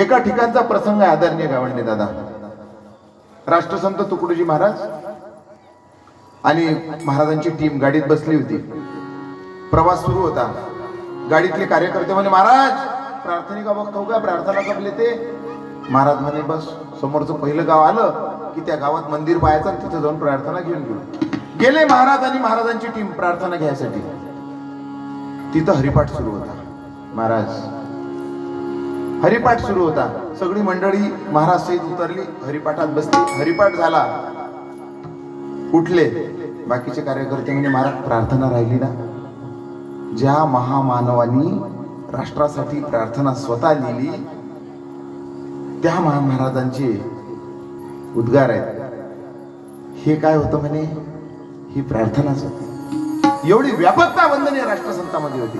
एका ठिकाणचा प्रसंग आहे आदरणीय गावंडे दादा. राष्ट्रसंत तुकडोजी महाराज आणि महाराजांची टीम गाडीत बसली होती. प्रवास सुरू होता. गाडीतले कार्यकर्ते म्हणे महाराज प्रार्थने का बघतो का प्रार्थना कपले ते महाराज म्हणे बस समोरचं पहिलं गाव आलं की त्या गावात मंदिर पाहायचं आणि तिथे जाऊन प्रार्थना घेऊन घेऊ गेले महाराज आणि महाराजांची टीम प्रार्थना घ्यायसाठी. तिथं हरिपाठ सुरू होता. महाराज हरिपाठ सुरू होता. सगळी मंडळी महाराज सहित उतरली. हरिपाठात बसली. हरिपाठ झाला. उठले. बाकीचे कार्यकर्ते म्हणजे महाराज प्रार्थना राहिली ना. ज्या महामानवानी राष्ट्रासाठी प्रार्थना स्वतः लिहिली त्या महा महाराजांचे उद्गार आहेत. हे काय होतं म्हणे? ही प्रार्थनाच होती. एवढी व्यापकता वंदनीय राष्ट्रसंतामध्ये होती.